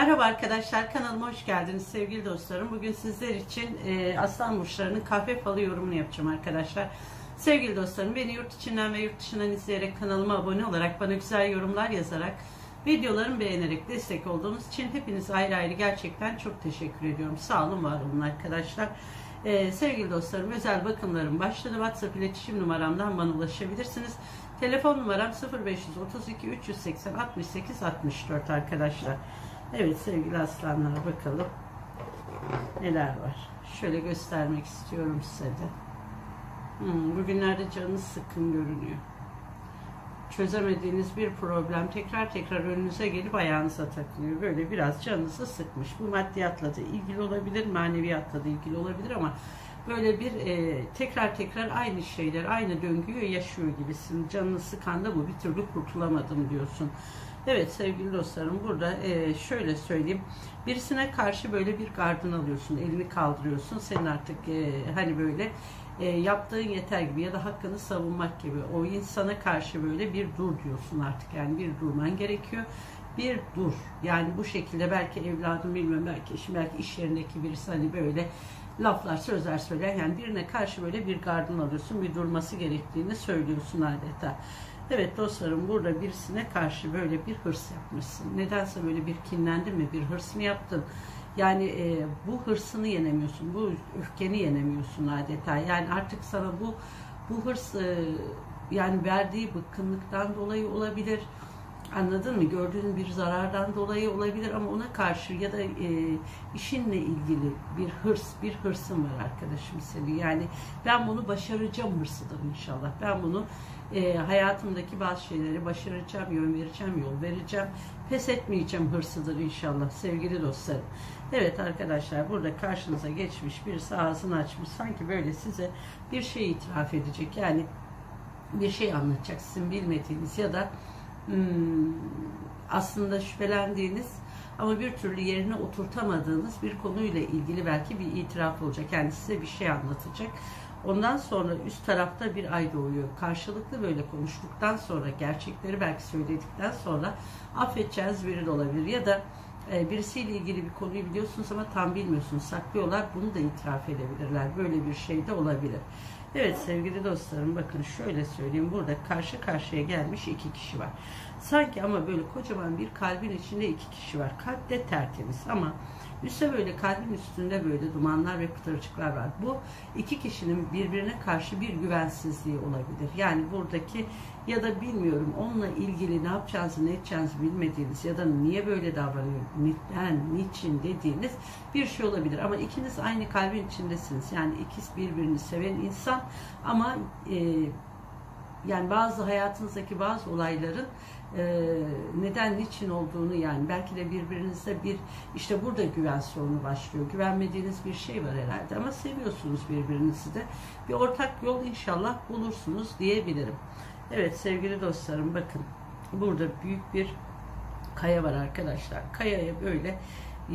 Merhaba arkadaşlar kanalıma hoş geldiniz sevgili dostlarım. Bugün sizler için e, Aslan Burçları'nın kahve falı yorumunu yapacağım arkadaşlar. Sevgili dostlarım beni yurt içinden ve yurt dışından izleyerek kanalıma abone olarak bana güzel yorumlar yazarak videolarımı beğenerek destek olduğunuz için hepiniz ayrı ayrı gerçekten çok teşekkür ediyorum. Sağ olun var olun arkadaşlar. E, sevgili dostlarım özel bakımlarım başladı. WhatsApp iletişim numaramdan bana ulaşabilirsiniz. Telefon numaram 0532 380 68 64 arkadaşlar. Evet sevgili aslanlar bakalım neler var. Şöyle göstermek istiyorum size de. Hmm, bugünlerde canınız sıkkın görünüyor. Çözemediğiniz bir problem tekrar tekrar önünüze gelip ayağınıza takılıyor. Böyle biraz canınızı sıkmış. Bu maddiyatla da ilgili olabilir, maneviyatla da ilgili olabilir ama böyle bir e, tekrar tekrar aynı şeyler, aynı döngüyü yaşıyor gibisin. Canını sıkan da bu. Bir türlü kurtulamadım diyorsun. Evet sevgili dostlarım burada e, şöyle söyleyeyim. Birisine karşı böyle bir gardın alıyorsun. Elini kaldırıyorsun. Senin artık e, hani böyle e, yaptığın yeter gibi ya da hakkını savunmak gibi. O insana karşı böyle bir dur diyorsun artık. Yani bir durman gerekiyor. Bir dur. Yani bu şekilde belki evladım bilmiyorum belki eşim belki iş yerindeki birisi hani böyle laflar sözler söyler. Yani birine karşı böyle bir gardın alıyorsun. Bir durması gerektiğini söylüyorsun adeta. Evet dostlarım burada birisine karşı böyle bir hırs yapmışsın. Nedense böyle bir kinlendin mi, bir hırs mı yaptın? Yani e, bu hırsını yenemiyorsun, bu öfkeni yenemiyorsun adeta. Yani artık sana bu bu hırs e, yani verdiği bıkkınlıktan dolayı olabilir. Anladın mı? Gördüğün bir zarardan dolayı olabilir ama ona karşı ya da e, işinle ilgili bir hırs, bir hırsın var arkadaşım senin. Yani ben bunu başaracağım hırsıdır inşallah. Ben bunu e, hayatımdaki bazı şeyleri başaracağım, yön vereceğim, yol vereceğim. Pes etmeyeceğim hırsıdır inşallah sevgili dostlarım. Evet arkadaşlar burada karşınıza geçmiş birisi ağzını açmış. Sanki böyle size bir şey itiraf edecek. Yani bir şey anlatacak sizin bilmediğiniz ya da hmm, aslında şüphelendiğiniz ama bir türlü yerine oturtamadığınız bir konuyla ilgili belki bir itiraf olacak. Yani size bir şey anlatacak. Ondan sonra üst tarafta bir ay doğuyor. Karşılıklı böyle konuştuktan sonra, gerçekleri belki söyledikten sonra affedeceğiniz biri de olabilir. Ya da e, birisiyle ilgili bir konuyu biliyorsunuz ama tam bilmiyorsunuz. Saklıyorlar. Bunu da itiraf edebilirler. Böyle bir şey de olabilir. Evet sevgili dostlarım bakın şöyle söyleyeyim. Burada karşı karşıya gelmiş iki kişi var. Sanki ama böyle kocaman bir kalbin içinde iki kişi var. Kalp de tertemiz ama Üste böyle kalbin üstünde böyle dumanlar ve pıtırcıklar var. Bu iki kişinin birbirine karşı bir güvensizliği olabilir. Yani buradaki ya da bilmiyorum onunla ilgili ne yapacağınızı ne edeceğinizi bilmediğiniz ya da niye böyle davranıyor, neden, niçin dediğiniz bir şey olabilir. Ama ikiniz aynı kalbin içindesiniz. Yani ikiz birbirini seven insan ama e, yani bazı hayatınızdaki bazı olayların e, neden niçin olduğunu yani belki de birbirinizde bir işte burada güven sorunu başlıyor. Güvenmediğiniz bir şey var herhalde ama seviyorsunuz birbirinizi de. Bir ortak yol inşallah bulursunuz diyebilirim. Evet sevgili dostlarım bakın burada büyük bir kaya var arkadaşlar. Kayaya böyle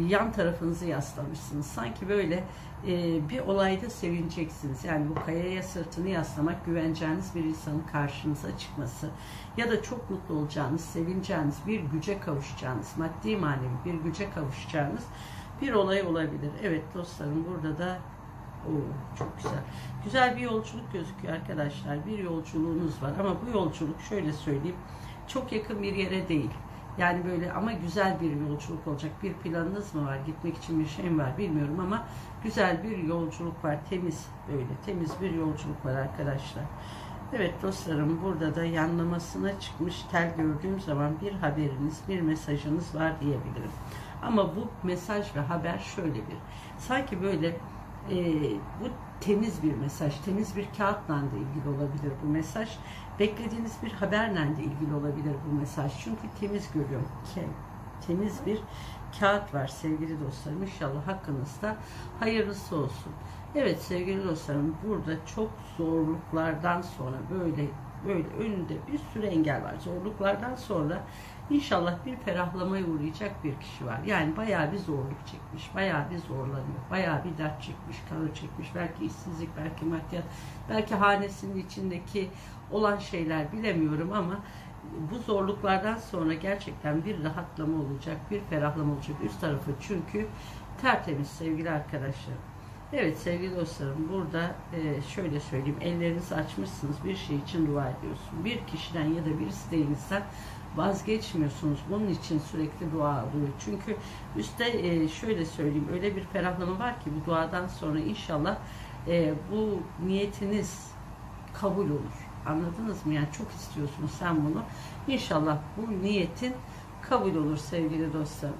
yan tarafınızı yaslamışsınız. Sanki böyle e, bir olayda sevineceksiniz. Yani bu kayaya sırtını yaslamak güveneceğiniz bir insanın karşınıza çıkması ya da çok mutlu olacağınız, sevineceğiniz, bir güce kavuşacağınız, maddi manevi bir güce kavuşacağınız bir olay olabilir. Evet dostlarım burada da Oo, çok güzel. Güzel bir yolculuk gözüküyor arkadaşlar. Bir yolculuğunuz var ama bu yolculuk şöyle söyleyeyim çok yakın bir yere değil. Yani böyle ama güzel bir yolculuk olacak. Bir planınız mı var? Gitmek için bir şey mi var bilmiyorum ama güzel bir yolculuk var. Temiz böyle temiz bir yolculuk var arkadaşlar. Evet dostlarım burada da yanlamasına çıkmış tel gördüğüm zaman bir haberiniz, bir mesajınız var diyebilirim. Ama bu mesaj ve haber şöyle bir. Sanki böyle e, bu temiz bir mesaj, temiz bir kağıtla da ilgili olabilir bu mesaj. Beklediğiniz bir haberle de ilgili olabilir bu mesaj. Çünkü temiz görüyorum. Temiz bir kağıt var sevgili dostlarım. İnşallah hakkınızda hayırlısı olsun. Evet sevgili dostlarım burada çok zorluklardan sonra böyle böyle önünde bir sürü engel var. Zorluklardan sonra İnşallah bir ferahlamaya uğrayacak bir kişi var. Yani bayağı bir zorluk çekmiş, bayağı bir zorlanıyor, bayağı bir dert çekmiş, kahır çekmiş. Belki işsizlik, belki maddiyat, belki hanesinin içindeki olan şeyler bilemiyorum ama bu zorluklardan sonra gerçekten bir rahatlama olacak, bir ferahlama olacak üst tarafı çünkü tertemiz sevgili arkadaşlar. Evet sevgili dostlarım burada e, şöyle söyleyeyim ellerinizi açmışsınız bir şey için dua ediyorsun. Bir kişiden ya da birisi değilsen vazgeçmiyorsunuz. Bunun için sürekli dua alıyor. Çünkü üstte e, şöyle söyleyeyim öyle bir ferahlama var ki bu duadan sonra inşallah e, bu niyetiniz kabul olur. Anladınız mı? Yani çok istiyorsun sen bunu. İnşallah bu niyetin kabul olur sevgili dostlarım.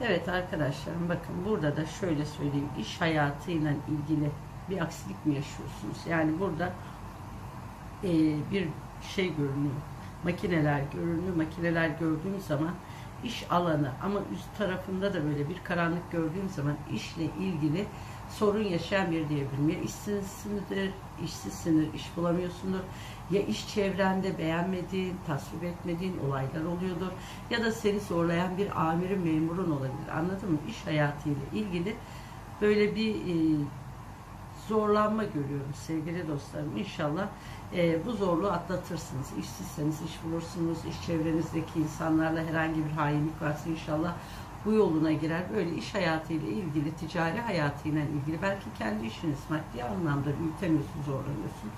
Evet arkadaşlarım bakın burada da şöyle söyleyeyim. iş hayatıyla ilgili bir aksilik mi yaşıyorsunuz? Yani burada e, bir şey görünüyor. Makineler görünüyor. Makineler gördüğüm zaman iş alanı ama üst tarafında da böyle bir karanlık gördüğüm zaman işle ilgili sorun yaşayan bir diyebilirim. Ya işsizsindir, işsizsindir, iş bulamıyorsundur. Ya iş çevrende beğenmediğin, tasvip etmediğin olaylar oluyordur. Ya da seni zorlayan bir amirin, memurun olabilir. Anladın mı? İş hayatıyla ilgili böyle bir e, zorlanma görüyorum sevgili dostlarım. İnşallah e, bu zorluğu atlatırsınız. İşsizseniz iş bulursunuz. İş çevrenizdeki insanlarla herhangi bir hainlik varsa inşallah bu yoluna girer. Böyle iş hayatıyla ilgili, ticari hayatıyla ilgili belki kendi işiniz maddi anlamda büyütemiyorsun, zorlanıyorsun.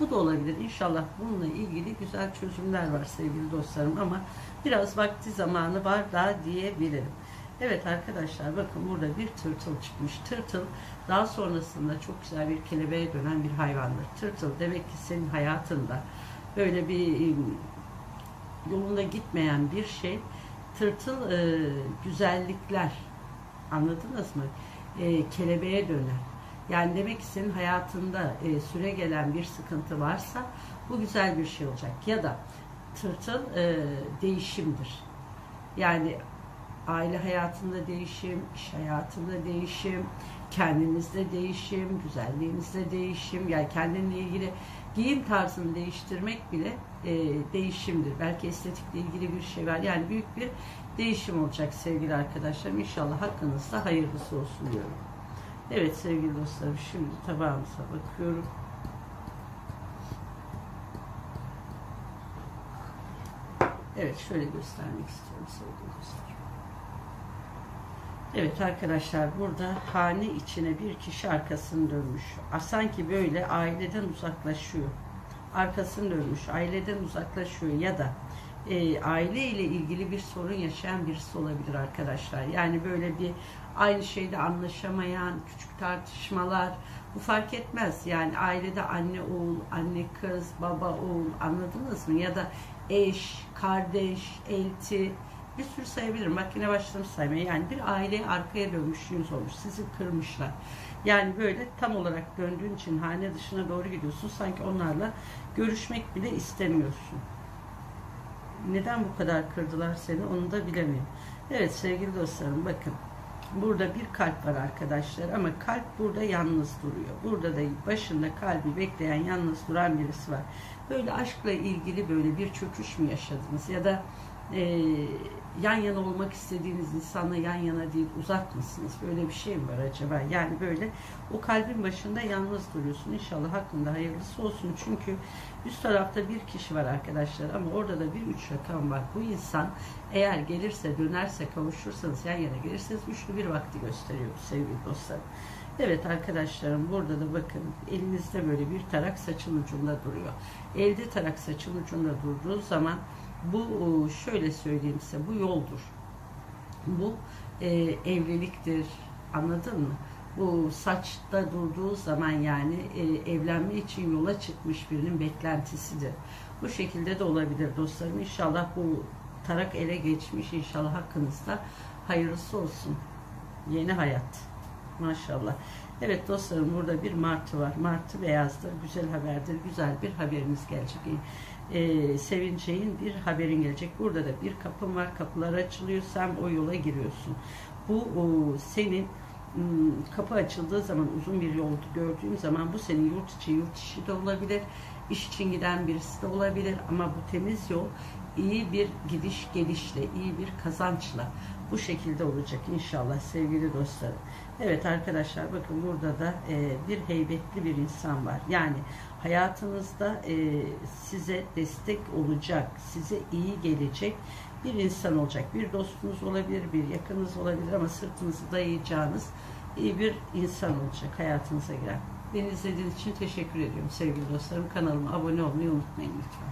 Bu da olabilir. İnşallah bununla ilgili güzel çözümler var sevgili dostlarım ama biraz vakti zamanı var daha diyebilirim. Evet arkadaşlar bakın burada bir tırtıl çıkmış. Tırtıl daha sonrasında çok güzel bir kelebeğe dönen bir hayvandır. Tırtıl demek ki senin hayatında böyle bir yolunda gitmeyen bir şey tırtıl e, güzellikler anladınız mı? E, kelebeğe döner. Yani demek ki senin hayatında e, süre gelen bir sıkıntı varsa bu güzel bir şey olacak. Ya da tırtıl e, değişimdir. Yani aile hayatında değişim, iş hayatında değişim, kendinizde değişim, güzelliğinizde değişim, yani kendinle ilgili giyim tarzını değiştirmek bile e, değişimdir. Belki estetikle ilgili bir şey var. Yani büyük bir değişim olacak sevgili arkadaşlarım. İnşallah hakkınızda hayırlısı olsun diyorum. Evet sevgili dostlarım şimdi tabağımıza bakıyorum. Evet şöyle göstermek istiyorum sevgili dostlarım. Evet arkadaşlar burada hane içine bir kişi arkasını dönmüş. Sanki böyle aileden uzaklaşıyor. Arkasını dönmüş, aileden uzaklaşıyor ya da e, aile ile ilgili bir sorun yaşayan birisi olabilir arkadaşlar. Yani böyle bir aynı şeyde anlaşamayan küçük tartışmalar bu fark etmez. Yani ailede anne oğul, anne kız, baba oğul anladınız mı? Ya da eş, kardeş, elti bir sürü sayabilirim. Bak yine başladım saymaya. Yani bir aileye arkaya dönmüşlüğünüz olmuş. Sizi kırmışlar. Yani böyle tam olarak döndüğün için hane dışına doğru gidiyorsun. Sanki onlarla görüşmek bile istemiyorsun. Neden bu kadar kırdılar seni onu da bilemiyorum. Evet sevgili dostlarım bakın. Burada bir kalp var arkadaşlar ama kalp burada yalnız duruyor. Burada da başında kalbi bekleyen yalnız duran birisi var. Böyle aşkla ilgili böyle bir çöküş mü yaşadınız ya da e, yan yana olmak istediğiniz insanla yan yana değil uzak mısınız? Böyle bir şey mi var acaba? Yani böyle o kalbin başında yalnız duruyorsun. İnşallah hakkında hayırlısı olsun. Çünkü üst tarafta bir kişi var arkadaşlar ama orada da bir üç rakam var. Bu insan eğer gelirse, dönerse, kavuşursanız yan yana gelirseniz üçlü bir vakti gösteriyor sevgili dostlar. Evet arkadaşlarım burada da bakın elinizde böyle bir tarak saçın ucunda duruyor. Elde tarak saçın ucunda durduğu zaman bu şöyle söyleyeyim size bu yoldur. Bu e, evliliktir. Anladın mı? Bu saçta durduğu zaman yani e, evlenme için yola çıkmış birinin beklentisidir. Bu şekilde de olabilir dostlarım. İnşallah bu tarak ele geçmiş. İnşallah hakkınızda hayırlısı olsun. Yeni hayat. Maşallah. Evet dostlarım burada bir martı var. Martı beyazdır. Güzel haberdir. Güzel bir haberiniz gelecek. Ee, sevineceğin bir haberin gelecek. Burada da bir kapın var. Kapılar açılıyor. Sen o yola giriyorsun. Bu o, senin kapı açıldığı zaman uzun bir yol gördüğüm zaman bu senin yurt içi yurt dışı da olabilir. İş için giden birisi de olabilir ama bu temiz yol iyi bir gidiş gelişle, iyi bir kazançla bu şekilde olacak inşallah sevgili dostlarım. Evet arkadaşlar bakın burada da e, bir heybetli bir insan var. Yani hayatınızda e, size destek olacak, size iyi gelecek bir insan olacak. Bir dostunuz olabilir, bir yakınınız olabilir ama sırtınızı dayayacağınız iyi bir insan olacak hayatınıza giren. Beni izlediğiniz için teşekkür ediyorum sevgili dostlarım. Kanalıma abone olmayı unutmayın lütfen.